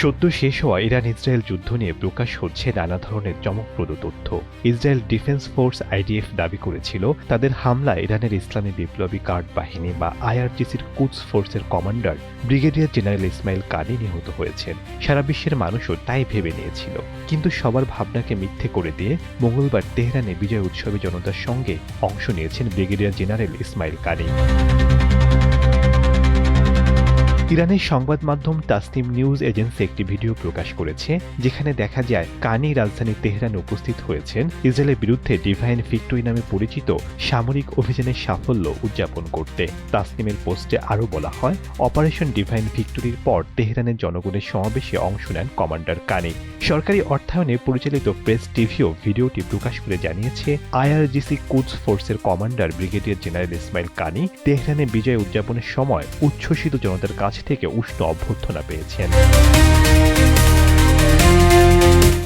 সদ্য শেষ হওয়া ইরান ইসরায়েল যুদ্ধ নিয়ে প্রকাশ হচ্ছে নানা ধরনের চমকপ্রদ তথ্য। ইসরায়েল ডিফেন্স ফোর্স আইডিএফ দাবি করেছিল, তাদের হামলা ইরানের ইসলামী বিপ্লবী গার্ড বাহিনী বা আইআরজিসির কুচ ফোর্সের কমান্ডার ব্রিগেডিয়ার জেনারেল ইসমাইল কানি নিহত হয়েছেন। সারা বিশ্বের মানুষও তাই ভেবে নিয়েছিল। কিন্তু সবার ভাবনাকে মিথ্যে করে দিয়ে মঙ্গলবার তেহরানে বিজয় উৎসবে জনতার সঙ্গে অংশ নিয়েছেন ব্রিগেডিয়ার জেনারেল ইসমাইল কানি। ইরানের সংবাদ মাধ্যম তাসনিম নিউজ এজেন্সি একটি ভিডিও প্রকাশ করেছে, যেখানে দেখা যায় কানি রাজধানী তেহরানে উপস্থিত হয়েছেন ইসরায়েলের বিরুদ্ধে ডিভাইন ভিক্টোরি নামে পরিচিত সামরিক অভিযানের সাফল্য উদযাপন করতে। তাসনিমের পোস্টে আরও বলা হয়, অপারেশন ডিভাইন ভিক্টোরির পর তেহরানের জনগণের সমাবেশে অংশ নেন কমান্ডার কানি। সরকারি অর্থায়নে পরিচালিত প্রেস টিভিও ভিডিওটি প্রকাশ করে জানিয়েছে, আইআরজিসি কুডস ফোর্সের commander brigadier general Ismail Qaani তেহরানে বিজয় উদযাপনের সময় উচ্ছ্বসিত জনতার কাছ থেকে উষ্ণ অভ্যর্থনা পেয়েছেন।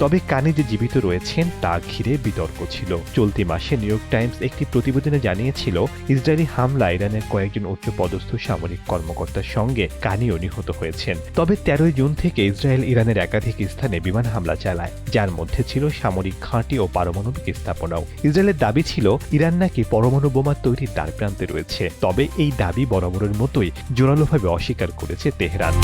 তবে কানে যে জীবিত রয়েছেন, তা ঘিরে বিতর্ক ছিল। চলতি মাসে নিউ ইয়র্ক টাইমস একটি প্রতিবেদনে জানিয়েছিল, ইসরায়েলি হামলা ইরানের কয়েকজন উচ্চপদস্থ সামরিক কর্মকর্তার সঙ্গে কানিও নিহত হয়েছেন। তবে তেরোই জুন থেকে ইসরায়েল ইরানের একাধিক স্থানে বিমান হামলা চালায়, যার মধ্যে ছিল সামরিক ঘাঁটি ও পারমাণবিক স্থাপনাও। ইসরায়েলের দাবি ছিল, ইরান নাকি পরমাণু বোমা তৈরির দ্বার প্রান্তে রয়েছে। তবে এই দাবি বরাবরের মতোই জোরালোভাবে অস্বীকার করেছে তেহরান।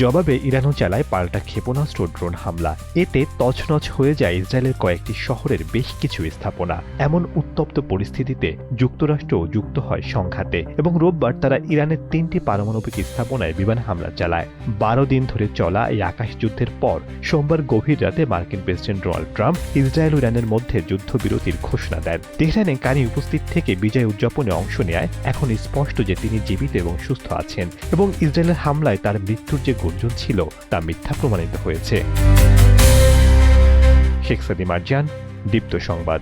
জবাবে ইরানও চালায় পাল্টা ক্ষেপণাস্ত্র ড্রোন হামলা। এতে তছনছ হয়ে যায় ইসরায়েলের কয়েকটি শহরের বেশ কিছু স্থাপনা। এমন উত্তপ্ত পরিস্থিতিতে যুক্তরাষ্ট্রও যুক্ত হয় সংঘাতে এবং রোববার তারা ইরানের তিনটি পারমাণবিক স্থাপনায় বিমান হামলা চালায়। বারো দিন ধরে চলা এই আকাশ যুদ্ধের পর সোমবার গভীর রাতে মার্কিন প্রেসিডেন্ট ডোনাল্ড ট্রাম্প ইসরায়েল ইরানের মধ্যে যুদ্ধবিরতির ঘোষণা দেন। তেহরানে কানি উপস্থিত থেকে বিজয় উদযাপনে অংশ নেয় এখন স্পষ্ট যে তিনি জীবিত এবং সুস্থ আছেন এবং ইসরায়েলের হামলায় তার মৃত্যুর যে গুঞ্জন ছিল তা মিথ্যা প্রমাণিত হয়েছে। শেখ সাদি জান দীপ্ত সংবাদ।